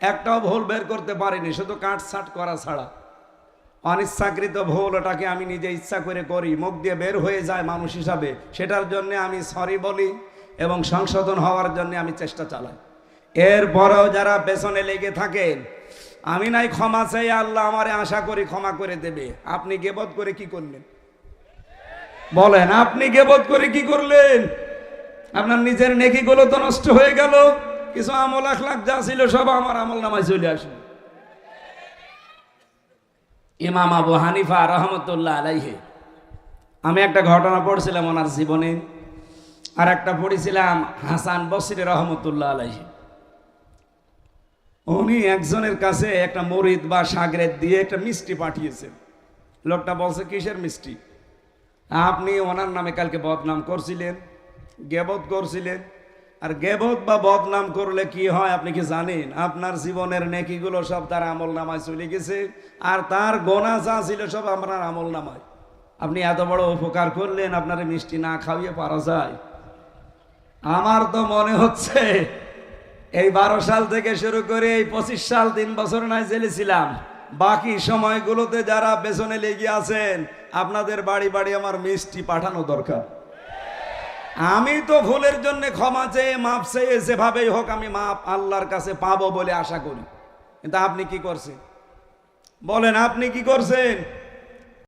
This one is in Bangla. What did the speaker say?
একটাও ভুল বের করতে পারিনি, শুধু কাটছাট করা ছাড়া। অনিচ্ছাকৃত ভুল ওটাকে আমি নিজে ইচ্ছা করে করি, মুখ দিয়ে বের হয়ে যায় মানুষ হিসাবে, সেটার জন্য আমি সরি বলি এবং সংশোধন হওয়ার জন্য আমি চেষ্টা চালাই। এরপরেও যারা পেছনে লেগে থাকেন আমি নাই ক্ষমা চাই, আল্লাহ আমারে আশা করি ক্ষমা করে দেবে। আপনি গেবত করে কি করলেন? বলেন, আপনি গেবত করে কি করলেন? আপনার নিজের নেকিগুলো তো নষ্ট হয়ে গেল। কিছু আমল আখলাখ যা ছিল সব আমার আমল নামায় চলে আসবে ইমাম আবু হানিফা রহমতুল্লাহ আলাইহে। আমি একটা ঘটনা পড়ছিলাম ওনার জীবনে, আর একটা পড়েছিলাম হাসান বসির রহমতুল্লাহ আলাইহে। উনি একজনের কাছে একটা মরিদ বা সাগরের দিয়ে একটা মিষ্টি পাঠিয়েছেন। লোকটা বলছে, কিসের মিষ্টি? আপনি ওনার নামে কালকে বদনাম করছিলেন, গেবত করছিলেন আর গেবত বা বদনাম করলে কি হয় আপনি কি জানেন? আপনার জীবনের নেকিগুলো সব তার আমল নামায় চলে গেছে আর তার গোনা যা ছিল সব আপনার আমল নামায়। আপনি এত বড় উপকার করলেন, আপনার মিষ্টি না খাওয়িয়ে পারা যায়। আমার তো মনে হচ্ছে এই বারো সাল থেকে শুরু করে এই পঁচিশ সাল, তিন বছর নয় জেলেছিলাম বাকি সময়গুলোতে যারা পেছনে লেগে আছেন, আপনাদের বাড়ি বাড়ি আমার মিষ্টি পাঠানো দরকার। আমি তো ভুলের জন্য ক্ষমা চেয়ে, মাপ চেয়ে যেভাবেই হোক আমি মাপ আল্লাহর কাছে পাবো বলে আশা করি। কিন্তু আপনি কি করছেন? বলেন, আপনি কি করছেন?